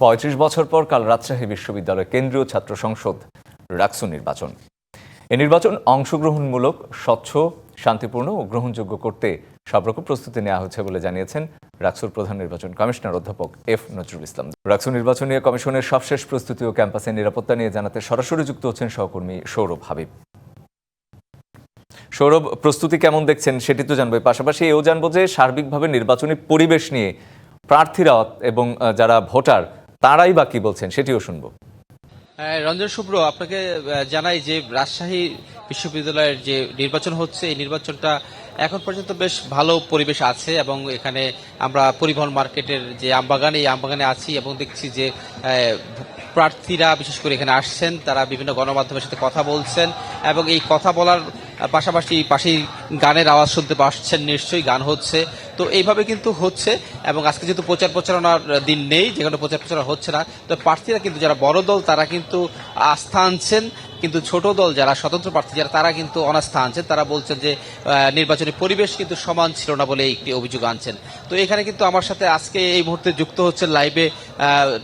পঁয়ত্রিশ বছর পর কাল রাজশাহী বিশ্ববিদ্যালয়ের কেন্দ্রীয় ছাত্র সংসদ রাকসু নির্বাচন। এ নির্বাচন অংশগ্রহণমূলক, স্বচ্ছ, শান্তিপূর্ণ ও গ্রহণযোগ্য করতে সব রকম প্রস্তুতি নেওয়া হচ্ছে বলে জানিয়েছেন রাকসুর প্রধান নির্বাচন কমিশনার অধ্যাপক এফ নজরুল ইসলাম। রাকসু নির্বাচনী কমিশনের সবশেষ প্রস্তুতি ও ক্যাম্পাসের নিরাপত্তা নিয়ে জানাতে সরাসরি যুক্ত হচ্ছেন সহকর্মী সৌরভ হাবিব। সৌরভ, প্রস্তুতি কেমন দেখছেন সেটি তো জানব। পাশাপাশি এও জানব যে সার্বিকভাবে নির্বাচনী পরিবেশ নিয়ে প্রার্থীরা এবং যারা ভোটার তারাই বা কি বলছেন সেটিও শুনব। হ্যাঁ, রঞ্জন শুভ্র আপনাকে জানাই যে রাজশাহী বিশ্ববিদ্যালয়ের যে নির্বাচন হচ্ছে এই নির্বাচনটা এখন পর্যন্ত বেশ ভালো পরিবেশ আছে এবং এখানে আমরা পরিবহন মার্কেটের যে আমবাগান এই আমবাগানে আছি এবং দেখছি যে প্রার্থীরা বিশেষ করে এখানে আসছেন তারা বিভিন্ন গণমাধ্যমের সাথে কথা বলছেন এবং এই কথা বলার পাশাপাশি পাশেই গানের আওয়াজ শুনতে পাচ্ছেন নিশ্চয়ই, গান হচ্ছে। তো এইভাবে কিন্তু হচ্ছে এবং আজকে যেহেতু প্রচার প্রচারণার দিন নেই, যেখানে প্রচার প্রচারণা হচ্ছে না, তো প্রার্থীরা কিন্তু যারা বড় দল, তারা কিন্তু আস্থা আনছেন। কিন্তু ছোট দল যারা, স্বতন্ত্র প্রার্থী যারা, তারা কিন্তু অনাস্থা আনছেন। তারা বলছেন যে নির্বাচনী পরিবেশ কিন্তু সমান ছিল না বলে একটি অভিযোগ আনছেন। তো এখানে কিন্তু আমার সাথে আজকে এই মুহূর্তে যুক্ত হচ্ছেন লাইভে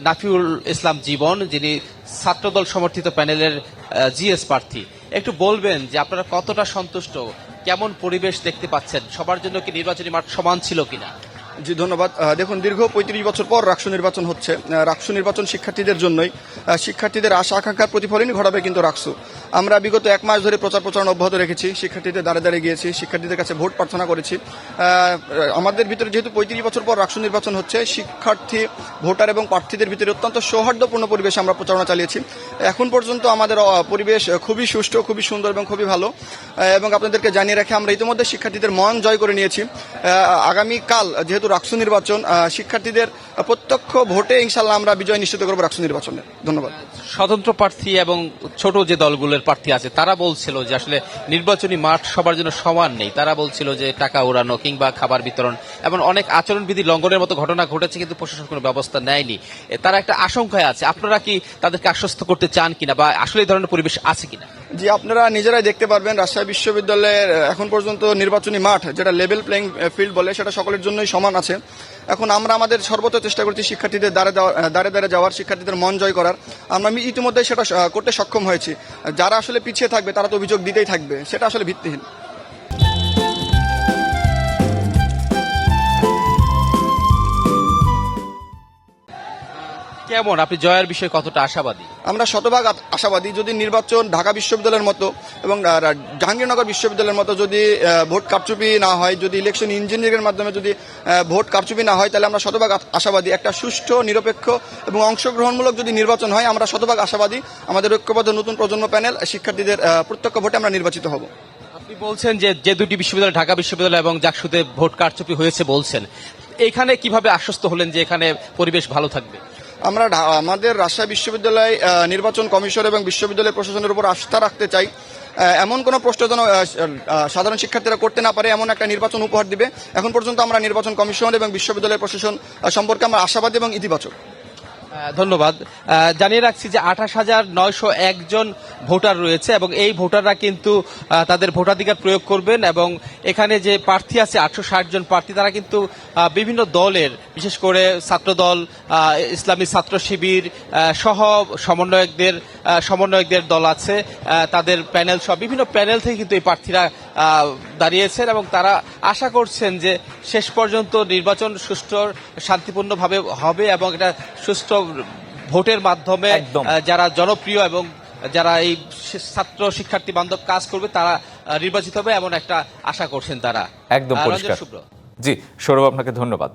নাফিউল ইসলাম জীবন, যিনি ছাত্রদল সমর্থিত প্যানেলের জিএস প্রার্থী। একটু বলবেন যে আপনারা কতটা সন্তুষ্ট? কেমন পরিবেশ দেখতে পাচ্ছেন? সবার জন্য কি নির্বাচনী মাঠ সমান ছিল কিনা? জি, ধন্যবাদ। দেখুন, দীর্ঘ পঁয়ত্রিশ বছর পর রাকসু নির্বাচন হচ্ছে। রাকসু নির্বাচন শিক্ষার্থীদের জন্যই শিক্ষার্থীদের আশা, আকাঙ্ক্ষার প্রতিফলনই ঘটাবে কিন্তু রাকসু। আমরা বিগত এক মাস ধরে প্রচার প্রচারণা অব্যাহত রেখেছি। শিক্ষার্থীদের দাঁড়ে দাঁড়িয়ে গিয়েছি, শিক্ষার্থীদের কাছে ভোট প্রার্থনা করেছি। আমাদের ভিতরে যেহেতু পঁয়ত্রিশ বছর পর রাকসু নির্বাচন হচ্ছে, শিক্ষার্থী, ভোটার এবং প্রার্থীদের ভিতরে অত্যন্ত সৌহার্দ্যপূর্ণ পরিবেশে আমরা প্রচারণা চালিয়েছি। এখন পর্যন্ত আমাদের পরিবেশ খুবই সুষ্ঠু, খুবই সুন্দর এবং খুবই ভালো। এবং আপনাদেরকে জানিয়ে রাখি, আমরা ইতিমধ্যে শিক্ষার্থীদের মন জয় করে নিয়েছি। আগামীকাল, যেহেতু রাকসু নির্বাচন শিক্ষার্থীদের প্রত্যক্ষ ভোটে ইনশাল্লাহ আমরা বিজয় নিশ্চিত করব রাকসু নির্বাচনে ধন্যবাদ। স্বতন্ত্র প্রার্থী এবং ছোট যে দলগুলোর প্রার্থী আছে তারা বলছিল যে আসলে নির্বাচনী মাঠ সবার জন্য সমান নেই। তারা বলছিল যে টাকা উড়ানো কিংবা খাবার বিতরণ এবং অনেক আচরণবিধি লঙ্ঘনের মতো ঘটনা ঘটেছে কিন্তু প্রশাসন কোনো ব্যবস্থা নেয়নি। তারা একটা আশঙ্কায় আছে। আপনারা কি তাদেরকে আশ্বস্ত করতে চান কিনা বা আসলে এই ধরনের পরিবেশ আছে কিনা? জি আপনারা নিজেরাই দেখতে পারবেন রাজশাহী বিশ্ববিদ্যালয়ের এখন পর্যন্ত নির্বাচনী মাঠ যেটা লেভেল প্লেইং ফিল্ড বলে সেটা সকলের জন্যই সমান আছে? এখন আমরা আমাদের সর্বোচ্চ চেষ্টা করছি শিক্ষার্থীদের দ্বারে দাঁড়ে দাঁড়ে যাওয়ার, শিক্ষার্থীদের মন জয় করার। আমরা আমি ইতিমধ্যে সেটা করতে সক্ষম হয়েছি। যারা আসলে পিছিয়ে থাকবে, তারা তো অভিযোগ দিতেই থাকবে। সেটা আসলে ভিত্তিহীন। কেমন? আপনি জয়ের বিষয়ে কতটা আশাবাদী? আমরা শতভাগ আশাবাদী যদি নির্বাচন ঢাকা বিশ্ববিদ্যালয়ের মতো এবং জাহাঙ্গীরনগর বিশ্ববিদ্যালয়ের মতো যদি ভোট কারচুপি না হয় যদি ইলেকশন ইঞ্জিনিয়ারিংয়ের মাধ্যমে যদি ভোট কারচুপি না হয় তাহলে আমরা শতভাগ আশাবাদী। একটা সুষ্ঠু নিরপেক্ষ এবং অংশগ্রহণমূলক যদি নির্বাচন হয় আমরা শতভাগ আশাবাদী। আমাদের ঐক্যবদ্ধ নতুন প্রজন্ম প্যানেল শিক্ষার্থীদের প্রত্যক্ষ ভোটে আমরা নির্বাচিত হব। আপনি বলছেন যে যে দুটি বিশ্ববিদ্যালয় ঢাকা বিশ্ববিদ্যালয় এবং জাকসুতে ভোট কারচুপি হয়েছে বলছেন। এখানে কীভাবে আশ্বস্ত হলেন যে এখানে পরিবেশ ভালো থাকবে? আমরা আমাদের রাজশাহী বিশ্ববিদ্যালয় নির্বাচন কমিশন এবং বিশ্ববিদ্যালয় প্রশাসনের উপর আস্থা রাখতে চাই। এমন কোনো প্রশ্ন যেন সাধারণ শিক্ষার্থীরা করতে না পারে এমন একটা নির্বাচন উপহার দিবে। এখন পর্যন্ত আমরা নির্বাচন কমিশন এবং বিশ্ববিদ্যালয় প্রশাসন সম্পর্কে আমরা আশাবাদী এবং ইতিবাচক। ধন্যবাদ। জানিয়ে রাখছি যে আঠাশ হাজার নয়শো একজন ভোটার রয়েছে এবং এই ভোটাররা কিন্তু তাদের ভোটাধিকার প্রয়োগ করবেন এবং এখানে যে প্রার্থী আছে আটশো ষাট জন প্রার্থী, তারা কিন্তু বিভিন্ন দলের, বিশেষ করে ছাত্রদল ইসলামী ছাত্র শিবির সহ সমন্বয়কদের সমন্বয়কদের দল আছে তাদের প্যানেল সহ বিভিন্ন প্যানেল থেকে কিন্তু এই প্রার্থীরা দাঁড়িয়েছেন এবং তারা আশা করছেন যে শেষ পর্যন্ত নির্বাচন সুষ্ঠু শান্তিপূর্ণভাবে হবে এবং এটা সুষ্ঠু ভোটের মাধ্যমে। যারা জনপ্রিয় এবং যারা এই ছাত্র শিক্ষার্থী বান্ধব কাজ করবে তারা নির্বাচিত হবে এমন একটা আশা করছেন তারা। একদম পরিষ্কার। জি সৌরভ আপনাকে ধন্যবাদ।